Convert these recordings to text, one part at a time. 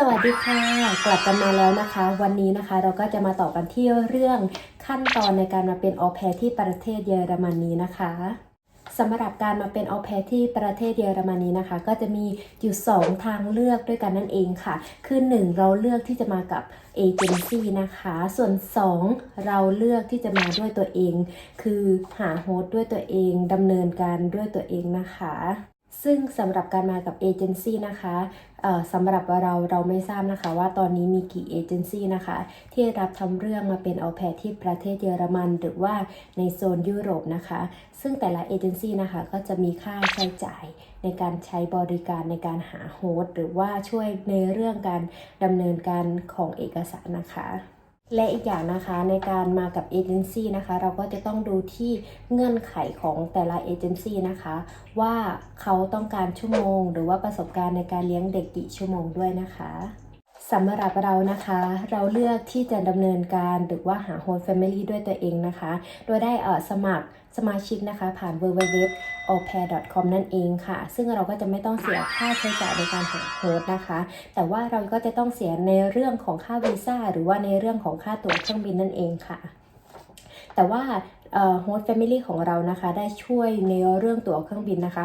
สวัสดีค่ะ กลับกันมาแล้วนะคะ วันนี้นะคะเราก็จะมาต่อกันที่เรื่องขั้นตอนในการมาเป็นออแพรที่ประเทศเยอรมนีนะคะสำหรับการมาเป็นออแพรที่ประเทศเยอรมนีนะคะ ก็จะมีอยู่ 2 ทางเลือกด้วยกันนั่นเองค่ะ คือ 1 เราเลือกที่จะมากับเอเจนซี่นะคะ ส่วน 2 เราเลือกที่จะมาด้วยตัวเอง คือหาโฮสต์ด้วยตัวเองดำเนินการด้วยตัวเองนะคะ ซึ่งสำหรับการมากับเอเจนซี่นะคะเอ่อสำหรับเราเราไม่ทราบนะคะว่าตอนนี้มีกี่เอเจนซี่นะคะที่รับทำเรื่องมาเป็นเอาแพรที่ประเทศเยอรมัน หรือว่าในโซนยุโรปนะคะ ซึ่งแต่ละเอเจนซี่นะคะก็จะมีค่าใช้จ่ายในการใช้บริการในการหาโฮสต์หรือว่าช่วยในเรื่องการดำเนินการของเอกสารนะคะ และอีกอย่างนะคะในการมากับเอเจนซี่นะคะ เราก็จะต้องดูที่เงื่อนไขของแต่ละเอเจนซี่นะคะ ว่าเขาต้องการชั่วโมง หรือว่าประสบการณ์ในการเลี้ยงเด็กกี่ชั่วโมงด้วยนะคะ สำหรับเรานะคะ เราเลือกที่จะดำเนินการหรือว่าหาโฮสต์แฟมิลี่ด้วยตัวเองนะคะ โดยได้สมัครสมาชิกนะคะผ่าน www a p a i r c o m นั่นเองค่ะ ซึ่งเราก็จะไม่ต้องเสียค่าใช้จ่ายในการหาโฮสต์นะคะ แต่ว่าเราก็จะต้องเสียในเรื่องของค่าวีซ่าหรือว่าในเรื่องของค่าตั๋วเครื่องบินนั่นเองค่ะแต่ว่า โฮสต์แฟมิลี่ของเรานะคะ ได้ช่วยในเรื่องตั๋วเครื่องบินนะคะ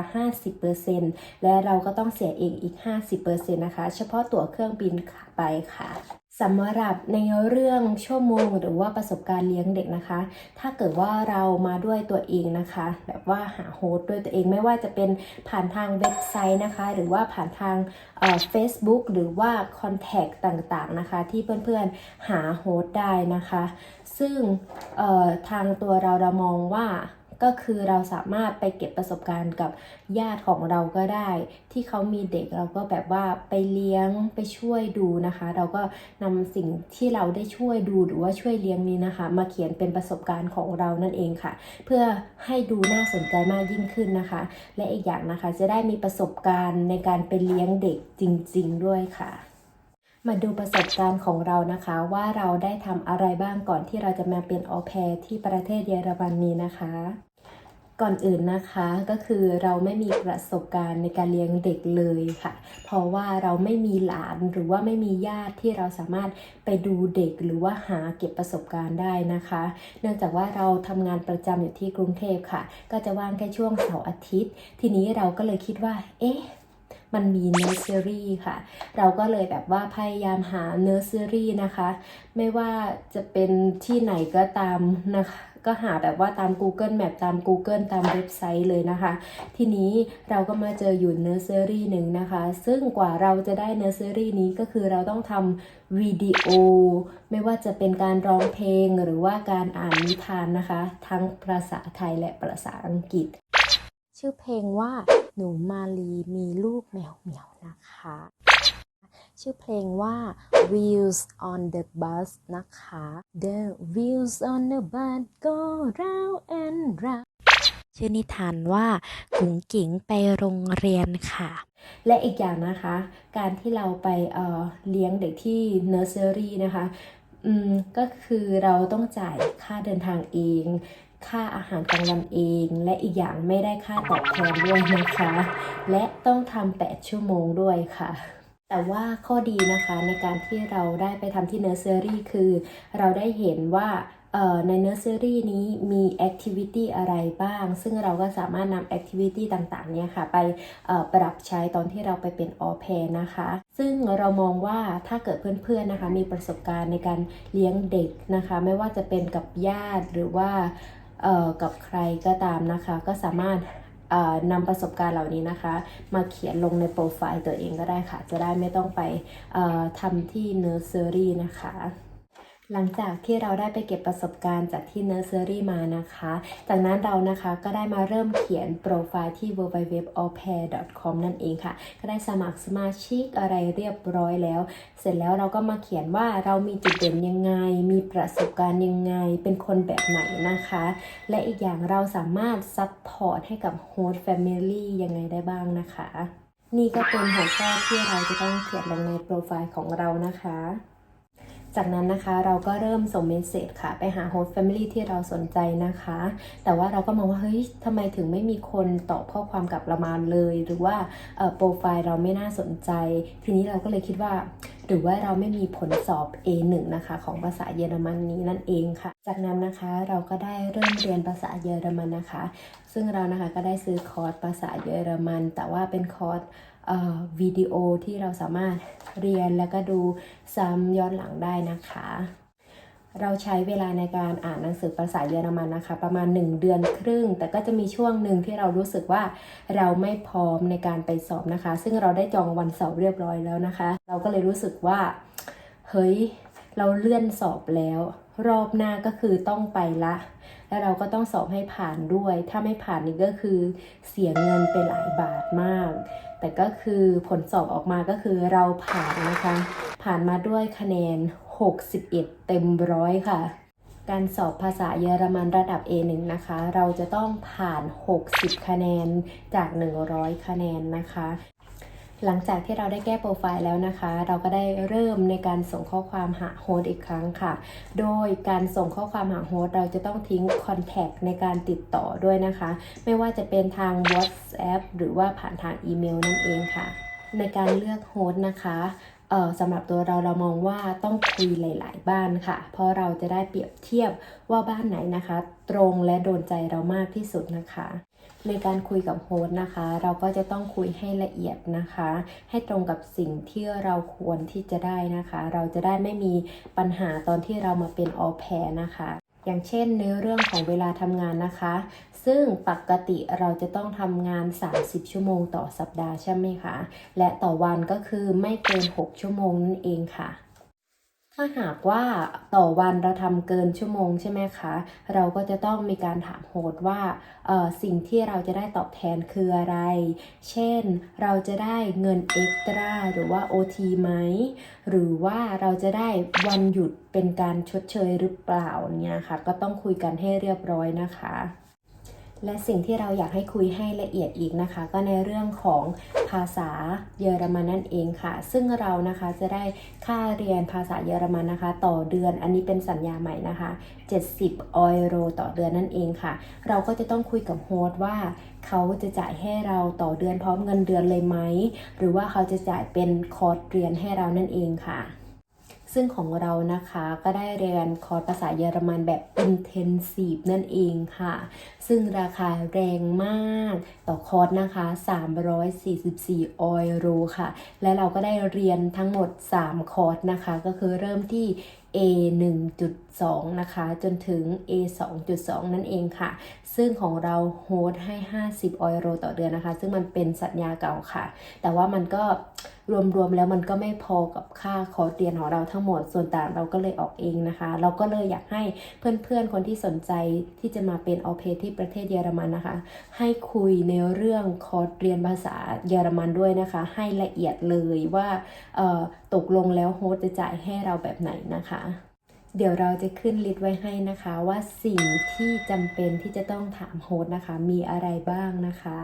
50%และเราก็ต้องเสียเองอีก 50%นะคะ เฉพาะตั๋วเครื่องบินขาไปค่ะ สำหรับในเรื่องชั่วโมงหรือว่าประสบการณ์เลี้ยงเด็กนะคะ ถ้าเกิดว่าเรามาด้วยตัวเองนะคะ แบบว่าหาโฮสต์ด้วยตัวเองไม่ว่าจะเป็นผ่านทางเว็บไซต์นะคะ หรือว่าผ่านทางเฟซบุ๊กหรือว่าคอนแทคต่างๆนะคะ ที่เพื่อนๆหาโฮสต์ได้นะคะ ซึ่งทางตัวเราเรามองว่า ก็คือเราสามารถไปเก็บประสบการณ์กับญาติของเราก็ได้ ที่เขามีเด็กเราก็แบบว่าไปเลี้ยงไปช่วยดูนะคะ เราก็นำสิ่งที่เราได้ช่วยดูหรือว่าช่วยเลี้ยงนี้นะคะ มาเขียนเป็นประสบการณ์ของเรานั่นเองค่ะ เพื่อให้ดูน่าสนใจมากยิ่งขึ้นนะคะ และอีกอย่างนะคะจะได้มีประสบการณ์ในการไปเลี้ยงเด็กจริง ๆ ด้วยค่ะมาดูประสบการณ์ของเรานะคะว่าเราได้ทำอะไรบ้างก่อนที่เราจะมาเป็นออแพรที่ประเทศเยอรมนีนะคะ ก่อนอื่นนะคะก็คือเราไม่มีประสบการณ์ในการเลี้ยงเด็กเลยค่ะ เพราะว่าเราไม่มีหลานหรือว่าไม่มีญาติที่เราสามารถไปดูเด็กหรือว่าหาเก็บประสบการณ์ได้นะคะ เนื่องจากว่าเราทำงานประจำอยู่ที่กรุงเทพค่ะ ก็จะว่างแค่ช่วงเสาร์อาทิตย์ ทีนี้เราก็เลยคิดว่า เอ๊ะ มันมีเนอร์เซอรี่ค่ะ เราก็เลยแบบว่าพยายามหาเนอร์เซอรี่นะคะ ไม่ว่าจะเป็นที่ไหนก็ตามนะคะ ก็หาแบบว่าตาม Google Map ตาม Google ตามเว็บไซต์เลยนะคะ ทีนี้เราก็มาเจออยู่เนอร์เซอรี่หนึ่งนะคะ ซึ่งกว่าเราจะได้เนอร์เซอรี่นี้ก็คือเราต้องทำวิดีโอ ไม่ว่าจะเป็นการร้องเพลงหรือว่าการอ่านนิทานนะคะ ทั้งภาษาไทยและภาษาอังกฤษ ชื่อเพลงว่าหนูมาลีมีลูกแมวเหมียวนะคะ ชื่อเพลงว่า Wheels on the Bus นะคะ The wheels on the bus go round and round ชื่อนิทานว่ากุ๋งกิ๋งไปโรงเรียนค่ะ และอีกอย่างนะคะ การที่เราไปเเลี้ยงเด็กที่เนอร์เซอรี่นะคะ อืมก็คือเราต้องจ่ายค่าเดินทางเอง ค่าอาหารกลางวันเอง และอีกอย่างไม่ได้ค่าตอบแทนด้วยนะคะ และต้องทำ8ชั่วโมงด้วยค่ะ แต่ว่าข้อดีนะคะในการที่เราได้ไปทำที่เนอร์เซอรี่คือ เราได้เห็นว่า ในเนอร์เซอรี่นี้มีแอคทิวิตี้อะไรบ้าง ซึ่งเราก็สามารถนำแอคทิวิตี้ต่างๆเนี่ยค่ะ ไปปรับใช้ตอนที่เราไปเป็นออแพนะคะ ซึ่งเรามองว่าถ้าเกิดเพื่อนๆนะคะ มีประสบการณ์ในการเลี้ยงเด็กนะคะ ไม่ว่าจะเป็นกับญาติหรือว่ากับใครก็ตามนะคะ ก็สามารถนำประสบการณ์เหล่านี้นะคะ มาเขียนลงในโปรไฟล์ตัวเองก็ได้ค่ะ จะได้ไม่ต้องไปทำที่เนอร์เซอรี่นะคะ หลังจากที่เราได้ไปเก็บประสบการณ์จากที่เนอร์เซอรี่มานะคะ จากนั้นเรานะคะก็ได้มาเริ่มเขียนโปรไฟล์ที่ w w w a l p a i r c o m นั่นเองค่ะ ก็ได้สมัครสมาชิกอะไรเรียบร้อยแล้ว เสร็จแล้วเราก็มาเขียนว่าเรามีจุดเด่นยังไง มีประสบการณ์ยังไง เป็นคนแบบไหนนะคะ และอีกอย่างเราสามารถซัพพอร์ตให้กับโฮสต์แฟมิลี่ยังไงได้บ้างนะคะ นี่ก็เป็นหัวข้อที่เราจะต้องเขียนลงในโปรไฟล์ของเรานะคะ จากนั้นนะคะเราก็เริ่มส่งเมสเซจค่ะ ไปหาโฮสต์แฟมิลี่ที่เราสนใจนะคะ แต่ว่าเราก็มองว่าเฮ้ยทำไมถึงไม่มีคนตอบข้อความกลับเรามาเลย หรือว่าโปรไฟล์เราไม่น่าสนใจ ทีนี้เราก็เลยคิดว่า หรือว่าเราไม่มีผลสอบ A1 นะคะ ของภาษาเยอรมันนี้นั่นเองค่ะ จากนั้นนะคะเราก็ได้เริ่มเรียนภาษาเยอรมันนะคะ ซึ่งเรานะคะก็ได้ซื้อคอร์สภาษาเยอรมัน แต่ว่าเป็นคอร์ส วิดีโอที่เราสามารถเรียนแล้วก็ดูซ้ำย้อนหลังได้นะคะ เราใช้เวลาในการอ่านหนังสือภาษาเยอรมันนะคะ ประมาณ 1 เดือนครึ่ง แต่ก็จะมีช่วงหนึ่งที่เรารู้สึกว่าเราไม่พร้อมในการไปสอบนะคะ ซึ่งเราได้จองวันสอบเรียบร้อยแล้วนะคะ เราก็เลยรู้สึกว่าเฮ้ยเราเลื่อนสอบแล้ว รอบหน้าก็คือต้องไปละ แล้วเราก็ต้องสอบให้ผ่านด้วย ถ้าไม่ผ่านนี่ก็คือเสียเงินไปหลายบาทมาก แต่ก็คือผลสอบออกมาก็คือเราผ่านนะคะ ผ่านมาด้วยคะแนน 61 เต็มร้อยค่ะ การสอบภาษาเยอรมันระดับ A1 นะคะ เราจะต้องผ่าน 60 คะแนนจาก 100 คะแนนนะคะ หลังจากที่เราได้แก้โปรไฟล์แล้วนะคะ เราก็ได้เริ่มในการส่งข้อความหาโฮสต์อีกครั้งค่ะ โดยการส่งข้อความหาโฮสต์เราจะต้องทิ้งคอนแทคในการติดต่อด้วยนะคะ ไม่ว่าจะเป็นทาง WhatsApp หรือว่าผ่านทางอีเมลนั่นเองค่ะ ในการเลือกโฮสต์นะคะสำหรับตัวเราเรามองว่าต้องคุยหลาย ๆ บ้านค่ะ เพราะเราจะได้เปรียบเทียบว่าบ้านไหนนะคะ ตรงและโดนใจเรามากที่สุดนะคะ ในการคุยกับโฮสต์นะคะ เราก็จะต้องคุยให้ละเอียดนะคะ ให้ตรงกับสิ่งที่เราควรที่จะได้นะคะ เราจะได้ไม่มีปัญหาตอนที่เรามาเป็นออแพรนะคะอย่างเช่นในเรื่องของเวลาทำงานนะคะ ซึ่งปกติเราจะต้องทำงาน 30 ชั่วโมงต่อสัปดาห์ใช่ไหมคะ และต่อวันก็คือไม่เกิน 6 ชั่วโมงนั่นเองค่ะ ถ้าหากว่าต่อวันเราทำเกินชั่วโมงใช่ไหมคะ เราก็จะต้องมีการถามโฮสว่าออสิ่งที่เราจะได้ตอบแทนคืออะไร เช่น เราจะได้เงินเอ็กตร้าหรือว่า OT ไหม หรือว่าเราจะได้วันหยุดเป็นการชดเชยหรือเปล่าเนี่ยค่ะ ก็ต้องคุยกันให้เรียบร้อยนะคะ และสิ่งที่เราอยากให้คุยให้ละเอียดอีกนะคะ ก็ในเรื่องของภาษาเยอรมันนั่นเองค่ะ ซึ่งเรานะคะจะได้ค่าเรียนภาษาเยอรมันนะคะ ต่อเดือนอันนี้เป็นสัญญาใหม่นะคะ 70 ออยโรต่อเดือนนั่นเองค่ะ เราก็จะต้องคุยกับโฮสต์ว่า เขาจะจ่ายให้เราต่อเดือนพร้อมเงินเดือนเลยไหม หรือว่าเขาจะจ่ายเป็นคอร์สเรียนให้เรานั่นเองค่ะ ซึ่งของเรานะคะก็ได้เรียนคอร์สภาษาเยอรมันแบบ intensive นั่นเองค่ะ ซึ่งราคาแรงมากต่อคอร์สนะคะ 344 ออยโรค่ะ และเราก็ได้เรียนทั้งหมด 3 คอร์สนะคะ ก็คือเริ่มที่ A 1.2 นะคะ จนถึง A 2.2 นั่นเองค่ะ ซึ่งของเราโฮสต์ให้ 50 ออยโรต่อเดือนนะคะ ซึ่งมันเป็นสัญญาเก่าค่ะ แต่ว่ามันก็รวมๆแล้วมันก็ไม่พอกับค่าคอร์สเรียนของเราทั้งหมดส่วนต่างเราก็เลยออกเองนะคะ เราก็เลยอยากให้เพื่อนๆคนที่สนใจที่จะมาเป็นออเพที่ประเทศเยอรมันนะคะ ให้คุยในเรื่องคอร์สเรียนภาษาเยอรมันด้วยนะคะ ให้ละเอียดเลยว่าตกลงแล้วโฮสจะจ่ายให้เราแบบไหนนะคะเดี๋ยวเราจะขึ้นลิสต์ไว้ให้นะคะว่าสิ่งที่จำเป็นที่จะต้องถามโฮสนะคะ มีอะไรบ้างนะคะ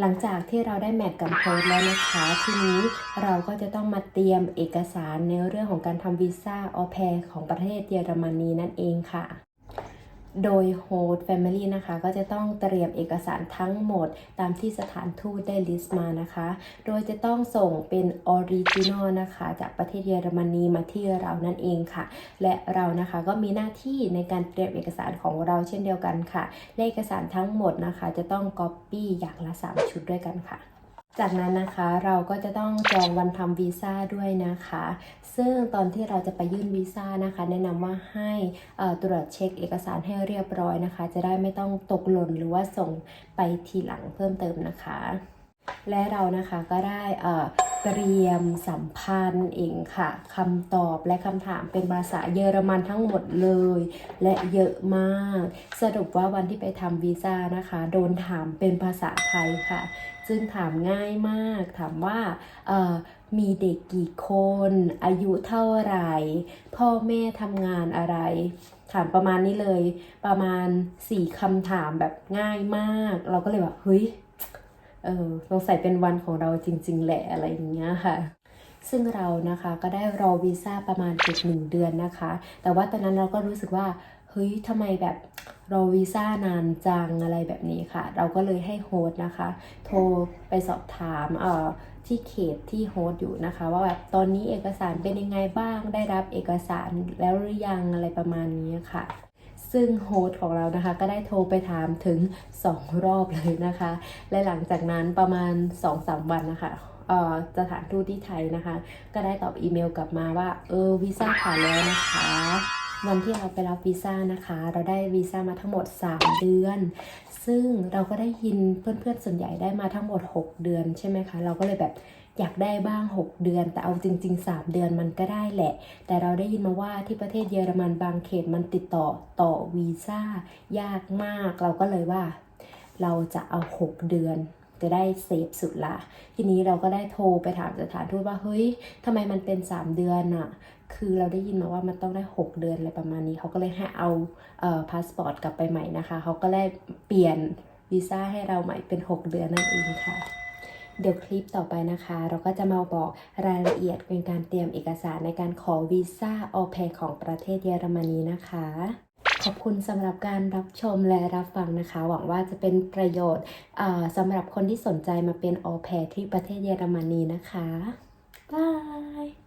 หลังจากที่เราได้แมทกับโพสแล้วนะคะ ทีนี้เราก็จะต้องมาเตรียมเอกสารในเรื่องของการทำวีซ่าออแพรของประเทศเยอรมนีนั่นเองค่ะ โดยโฮสต์ Family นะคะ ก็จะต้องเตรียมเอกสารทั้งหมดตามที่สถานทูตได้ลิสต์มานะคะ โดยจะต้องส่งเป็นออริจินอลนะคะ จากประเทศเยอรมนีมาที่เรานั่นเองค่ะ และเรานะคะก็มีหน้าที่ในการเตรียมเอกสารของเราเช่นเดียวกันค่ะและเอกสารทั้งหมดนะคะ จะต้องก๊อปปี้อย่างละ 3 ชุดด้วยกันค่ะ จากนั้นนะคะเราก็จะต้องจองวันทำวีซ่าด้วยนะคะ ซึ่งตอนที่เราจะไปยื่นวีซ่านะคะ แนะนำว่าให้ตรวจเช็คเอกสารให้เรียบร้อยนะคะ จะได้ไม่ต้องตกหล่นหรือว่าส่งไปทีหลังเพิ่มเติมนะคะ และเรานะคะก็ได้เตรียมสัมพันธ์เองค่ะคำตอบและคำถามเป็นภาษาเยอรมันทั้งหมดเลย และเยอะมาก สรุปว่าวันที่ไปทำวีซ่านะคะ โดนถามเป็นภาษาไทยค่ะ ซึ่งถามง่ายมาก ถามว่ามีเด็กกี่คน อายุเท่าไหร่ พ่อแม่ทำงานอะไร ถามประมาณนี้เลย ประมาณสี่คำถามแบบง่ายมาก เราก็เลยแบบเฮ้ย เออสงสัยเป็นวันของเราจริง ๆ แหละอะไรอย่างเงี้ยค่ะซึ่งเรานะคะก็ได้รอวีซ่าประมาณเกือบหนึ่งเดือนนะคะ แต่ว่าตอนนั้นเราก็รู้สึกว่าเฮ้ยทำไมแบบรอวีซ่านานจังอะไรแบบนี้ค่ะ เราก็เลยให้โฮสต์นะคะ โทรไปสอบถามเอ่อที่เขตที่โฮสต์อยู่นะคะ ว่าแบบตอนนี้เอกสารเป็นยังไงบ้างได้รับเอกสารแล้วหรือยังอะไรประมาณนี้ค่ะ ซึ่งโฮสต์ของเรานะคะก็ได้โทรไปถามถึง 2 รอบเลยนะคะ และหลังจากนั้นประมาณ 2-3 วันนะคะเอ่อสถานทูตที่ไทยนะคะ ก็ได้ตอบอีเมลกลับมาว่า เออวีซ่าผ่านแล้วนะคะวันที่เราไปรับวีซ่านะคะ เราได้วีซ่ามาทั้งหมด 3 เดือน ซึ่งเราก็ได้ยินเพื่อนๆส่วนใหญ่ได้มาทั้งหมด 6 เดือนใช่ไหมคะ เราก็เลยแบบ อยากได้บ้าง 6 เดือน แต่เอาจริง ๆ 3 เดือนมันก็ได้แหละ แต่เราได้ยินมาว่าที่ประเทศเยอรมันบางเขตมันติดต่อต่อวีซ่ายากมาก เราก็เลยว่า เราจะเอา 6 เดือนจะได้เซฟสุดละทีนี้เราก็ได้โทรไปถามสถานทูตว่าเฮ้ยทำไมมันเป็น 3 เดือนอะคือเราได้ยินมาว่ามันต้องได้ 6 เดือนอะไรประมาณนี้ เขาก็เลยให้เอาเอ่อพาสปอร์ตกลับไปใหม่นะคะ เขาก็เลยเปลี่ยนวีซ่าให้เราใหม่เป็น 6 เดือนนั่นเองค่ะ เดี๋ยวคลิปต่อไปนะคะ เราก็จะมาบอกรายละเอียดเป็นการเตรียมเอกสารในการขอวีซ่าออเพของประเทศเยอรมนีนะคะขอบคุณสำหรับการรับชมและรับฟังนะคะ หวังว่าจะเป็นประโยชน์สำหรับคนที่สนใจมาเป็นออแพที่ประเทศเยอรมนีนะคะบาย